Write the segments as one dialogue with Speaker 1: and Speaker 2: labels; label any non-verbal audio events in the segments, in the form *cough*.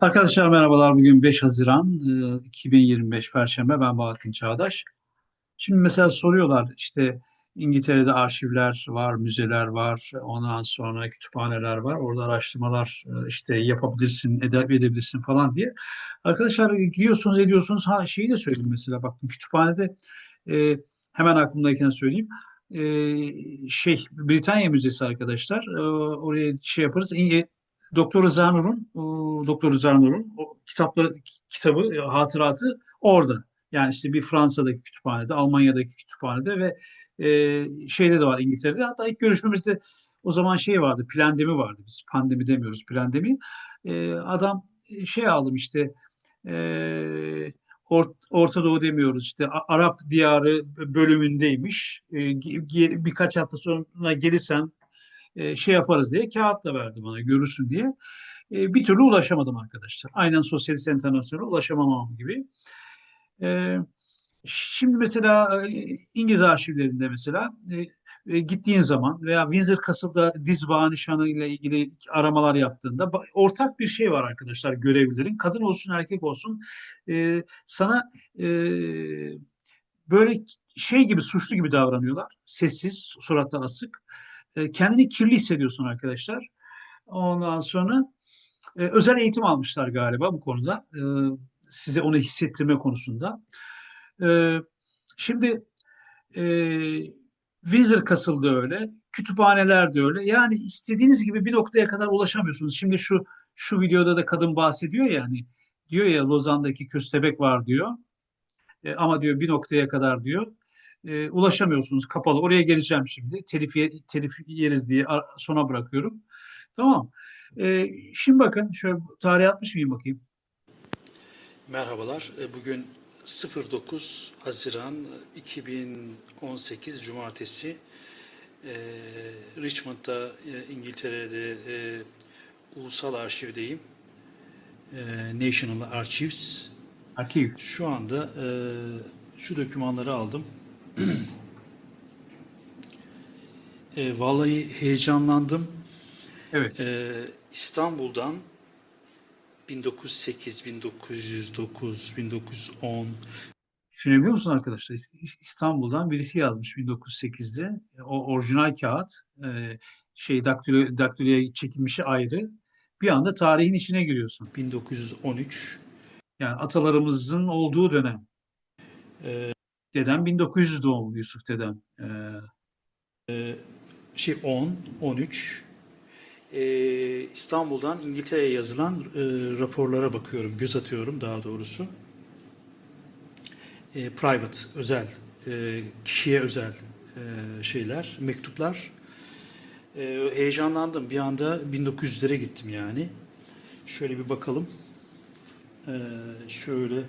Speaker 1: Arkadaşlar merhabalar. Bugün 5 Haziran e, 2025 Perşembe. Ben Bahattin Çağdaş. Şimdi mesela soruyorlar işte İngiltere'de arşivler var, müzeler var, ondan sonra kütüphaneler var. Orada araştırmalar e, işte yapabilirsin, ede- edebilirsin falan diye. Arkadaşlar gidiyorsunuz, ediyorsunuz. Ha şeyi de söyleyeyim mesela bakın kütüphanede e, hemen aklımdayken söyleyeyim. E, şey Britanya Müzesi arkadaşlar. E, oraya şey yaparız. İnge- Doktor Rıza Nur'un o, Doktor Rıza Nur'un o kitapları kitabı e, hatıratı orada. Yani işte bir Fransa'daki kütüphanede, Almanya'daki kütüphanede ve e, şeyde de var İngiltere'de. Hatta ilk görüşmemizde o zaman şey vardı, plandemi vardı. Biz pandemi demiyoruz, plandemi. E, adam e, şey aldım işte e, Or- Orta Doğu demiyoruz işte Arap diyarı bölümündeymiş. E, birkaç hafta sonra gelirsen e, şey yaparız diye kağıt da verdi bana görürsün diye. E, bir türlü ulaşamadım arkadaşlar. Aynen Sosyalist Enternasyon'a ulaşamamam gibi. E, şimdi mesela İngiliz arşivlerinde mesela gittiğin zaman veya Windsor Castle'da Dizba nişanı ile ilgili aramalar yaptığında ortak bir şey var arkadaşlar görevlilerin. Kadın olsun erkek olsun sana böyle şey gibi suçlu gibi davranıyorlar. Sessiz, suratlar asık. E, kendini kirli hissediyorsun arkadaşlar. Ondan sonra e, özel eğitim almışlar galiba bu konuda. E, size onu hissettirme konusunda. E, şimdi e, Windsor Castle'da öyle, kütüphaneler de öyle. Yani istediğiniz gibi bir noktaya kadar ulaşamıyorsunuz. Şimdi şu şu videoda da kadın bahsediyor ya hani diyor ya Lozan'daki köstebek var diyor. E, ama diyor bir noktaya kadar diyor e, ulaşamıyorsunuz kapalı. Oraya geleceğim şimdi. Telif, telif yeriz diye sona bırakıyorum. Tamam. E, şimdi bakın şöyle tarihe atmış mıyım bakayım.
Speaker 2: Merhabalar. E, Bugün 09 Haziran 2018 Cumartesi. E, Richmond'da e, İngiltere'de e, Ulusal Arşiv'deyim. E, National Archives.
Speaker 1: Arkiv.
Speaker 2: Şu anda e, şu dokümanları aldım. *clears throat* E, vallahi heyecanlandım.
Speaker 1: Evet.
Speaker 2: E, İstanbul'dan 1908, 1909, 1910
Speaker 1: Düşünebiliyor musun arkadaşlar? İs- İstanbul'dan birisi yazmış 1908'de. O orijinal kağıt e, şey daktilo, daktiloya çekilmişi ayrı. Bir anda tarihin içine giriyorsun.
Speaker 2: 1913
Speaker 1: Yani atalarımızın olduğu dönem.
Speaker 2: e,
Speaker 1: Dedem 1900 doğumlu Yusuf dedem. E,
Speaker 2: şey 10, 13 e, İstanbul'dan İngiltere'ye yazılan e, raporlara bakıyorum, göz atıyorum daha doğrusu. E, private, özel, e, kişiye özel e, şeyler, mektuplar. E, heyecanlandım. Bir anda 1900'lere gittim yani. Şöyle bir bakalım. E, şöyle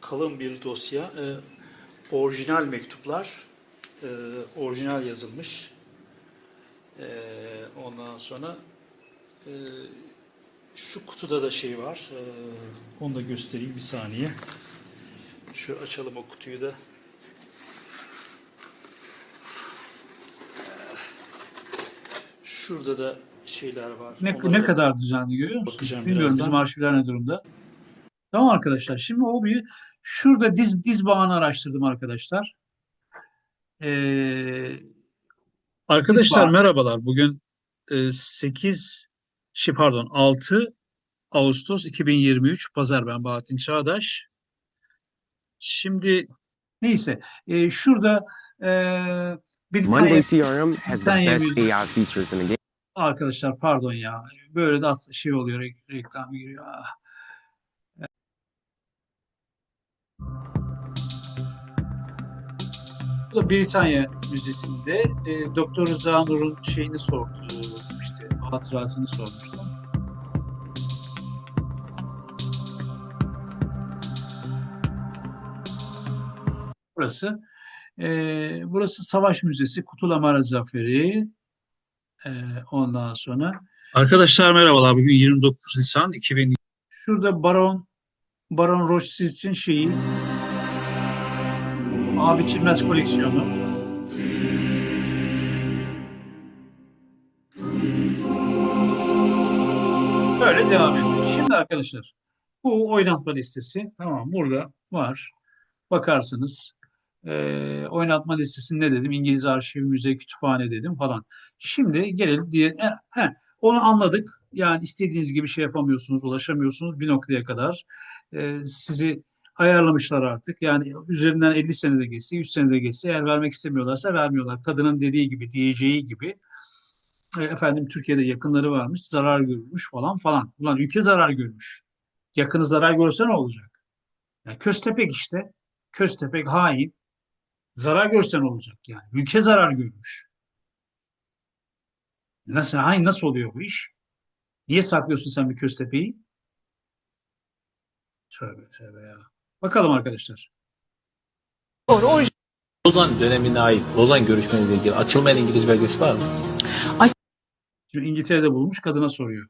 Speaker 2: kalın bir dosya. E, orijinal mektuplar. E, orijinal yazılmış. E, ondan sonra e, şu kutuda da şey var. E, onu da göstereyim bir saniye. Şu açalım o kutuyu da. Şurada da şeyler var.
Speaker 1: Ne,
Speaker 2: Onlara
Speaker 1: ne
Speaker 2: da-
Speaker 1: kadar düzenli görüyor musun?
Speaker 2: bakacağım
Speaker 1: Bilmiyorum
Speaker 2: birazdan.
Speaker 1: bizim arşivler ne durumda. Tamam arkadaşlar. Şimdi o bir şurada diz diz bağını araştırdım arkadaşlar. Ee, arkadaşlar merhabalar. Bugün e, 8 şey pardon 6 Ağustos 2023 Pazar ben Bahattin Çağdaş. Şimdi neyse e, şurada e, bir
Speaker 3: Monday
Speaker 1: tane
Speaker 3: CRM has the best. AI features in the game.
Speaker 1: arkadaşlar pardon ya böyle de şey oluyor re- reklam giriyor. Ah. Bu da Britanya Müzesi'nde e, Doktor Rıza Nur'un şeyini sordu, işte hatırasını sormuştum. Burası. E, burası Savaş Müzesi, Kutulamara Zaferi. E, ondan sonra. Arkadaşlar merhabalar. Bugün 29 Nisan 2000. Şurada Baron Baron Rothschild'in şeyi Abi biçilmez koleksiyonu. Böyle devam ediyor. Şimdi arkadaşlar bu oynatma listesi tamam burada var. Bakarsınız Ee, oynatma listesi ne dedim? İngiliz arşiv, müze, kütüphane dedim falan. Şimdi gelelim diye e, he, onu anladık. Yani istediğiniz gibi şey yapamıyorsunuz, ulaşamıyorsunuz bir noktaya kadar. Ee, sizi ayarlamışlar artık. Yani üzerinden 50 senede geçse, 100 senede geçse eğer vermek istemiyorlarsa vermiyorlar. Kadının dediği gibi, diyeceği gibi e, efendim Türkiye'de yakınları varmış, zarar görmüş falan falan. Ulan ülke zarar görmüş. Yakını zarar görse ne olacak? Yani Köstebek işte. Köstebek hain. Zarar görse ne olacak yani? Ülke zarar görmüş. Nasıl, hain nasıl oluyor bu iş? Niye saklıyorsun sen bir köstepeği? Tövbe tövbe ya. Bakalım arkadaşlar.
Speaker 4: Lozan dönemine ait Lozan görüşmeleriyle ilgili açılmayan İngiliz belgesi var mı?
Speaker 1: Şimdi İngiltere'de bulmuş kadına soruyor.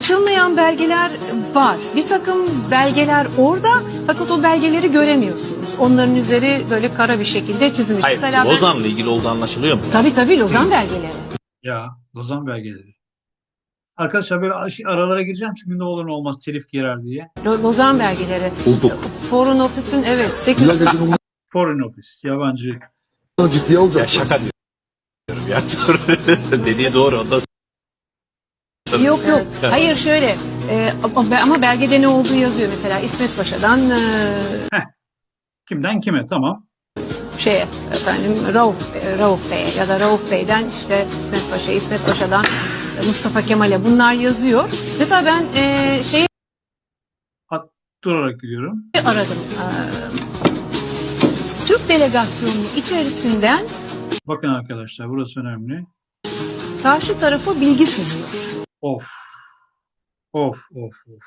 Speaker 3: Açılmayan belgeler var. Bir takım belgeler orada fakat o belgeleri göremiyorsunuz. Onların üzeri böyle kara bir şekilde çizilmiş.
Speaker 4: Hayır,
Speaker 3: Mesela ben-
Speaker 4: Lozan'la ilgili olduğu anlaşılıyor mu?
Speaker 3: Tabii tabii Lozan belgeleri.
Speaker 1: Ya Lozan belgeleri. Arkadaşlar böyle ar- aralara gireceğim çünkü ne olur ne olmaz telif girer diye.
Speaker 3: Lo- Lozan belgeleri.
Speaker 5: Bulduk.
Speaker 3: Foreign Office'in evet 8
Speaker 5: Bilal Ecin
Speaker 1: Foreign Office, yabancı.
Speaker 5: onu ciddiye
Speaker 4: Ya
Speaker 5: alacak.
Speaker 4: şaka diyorum ya. Doğru. *laughs* Dediği doğru. Ondan.
Speaker 3: Yok yok. Hayır şöyle. e, ama ama belgede ne olduğu yazıyor mesela İsmet Paşa'dan e,
Speaker 1: Kimden kime? Tamam.
Speaker 3: şeye efendim Rauf, e, Rauf Bey'e ya da Rauf Bey'den işte İsmet Paşa, İsmet Paşa'dan Mustafa Kemal'e bunlar yazıyor. Mesela ben e, şeyi
Speaker 1: Durarak gidiyorum.
Speaker 3: aradım. E, Türk delegasyonu içerisinden
Speaker 1: Bakın arkadaşlar burası önemli.
Speaker 3: karşı tarafa bilgi sızıyor.
Speaker 1: Of. Of of of.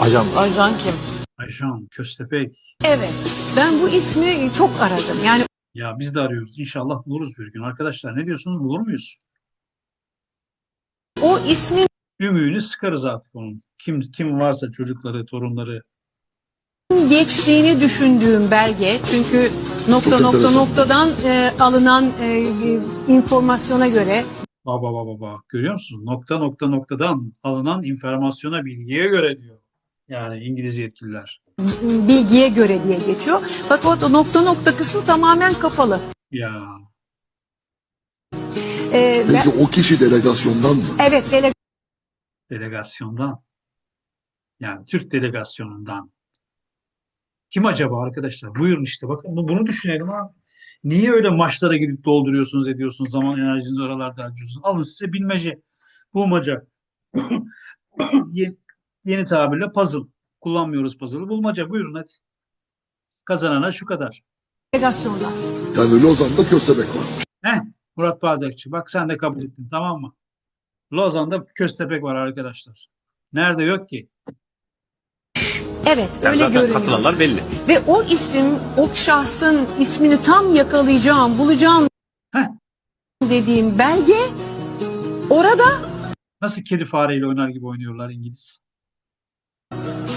Speaker 4: Ajan
Speaker 3: Ajan kim?
Speaker 1: Ajan, Köstebek.
Speaker 3: Evet. Ben bu ismi çok aradım. Yani
Speaker 1: Ya biz de arıyoruz. İnşallah buluruz bir gün. Arkadaşlar ne diyorsunuz? Bulur muyuz?
Speaker 3: o ismin
Speaker 1: Ümüğünü sıkarız artık onun. Kim kim varsa çocukları, torunları.
Speaker 3: geçtiğini düşündüğüm belge. Çünkü nokta
Speaker 5: Çok
Speaker 3: nokta
Speaker 5: enteresan.
Speaker 3: noktadan e, alınan e, e, informasyona göre
Speaker 1: Baba baba baba. Görüyor musunuz? Nokta nokta noktadan alınan informasyona, bilgiye göre diyor. Yani İngiliz yetkililer.
Speaker 3: bilgiye göre diye geçiyor. Fakat o nokta nokta kısmı tamamen kapalı.
Speaker 1: Ya
Speaker 3: E, ben-
Speaker 5: Peki o kişi delegasyondan mı?
Speaker 3: evet dele
Speaker 1: delegasyondan. Yani Türk delegasyonundan. Kim acaba arkadaşlar? Buyurun işte bakın bu- bunu düşünelim ha. Niye öyle maçlara gidip dolduruyorsunuz ediyorsunuz zaman enerjinizi oralarda harcıyorsunuz? Alın size bilmece, bulmaca. *coughs* Ye- Yeni tabirle puzzle. Kullanmıyoruz puzzle'ı. Bulmaca buyurun hadi. Kazanana şu kadar.
Speaker 3: delegasyondan.
Speaker 5: Yani Lozan'da köstebek var.
Speaker 1: Murat Bardakçı bak sen de kabul ettin tamam mı? Lozan'da köstebek var arkadaşlar. Nerede yok ki?
Speaker 3: Evet
Speaker 4: Yani
Speaker 3: öyle
Speaker 4: zaten
Speaker 3: görünüyor.
Speaker 4: katılanlar belli.
Speaker 3: Ve o isim, o şahsın ismini tam yakalayacağım, bulacağım
Speaker 1: Heh.
Speaker 3: dediğim belge orada
Speaker 1: Nasıl kedi fareyle oynar gibi oynuyorlar İngiliz?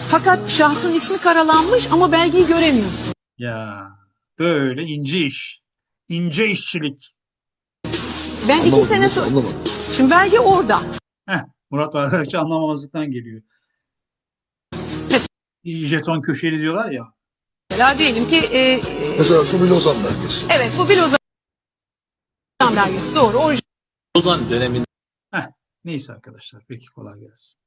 Speaker 3: Fakat şahsın ismi karalanmış ama belgeyi göremiyorsun.
Speaker 1: Ya böyle ince iş. İnce işçilik.
Speaker 3: Ben iki
Speaker 5: Anlamadım
Speaker 3: sene
Speaker 5: nasıl
Speaker 3: sonra...
Speaker 5: anlamadım.
Speaker 3: Şimdi belge orada.
Speaker 1: Murat Bardakçı anlamamazlıktan geliyor. Jeton köşeli diyorlar ya.
Speaker 3: Mesela diyelim ki e, e,
Speaker 5: Mesela şu bir Lozan belgesi.
Speaker 3: evet bu bir Lozan belgesi doğru. Orijinal
Speaker 4: Lozan döneminde
Speaker 1: Neyse arkadaşlar peki kolay gelsin.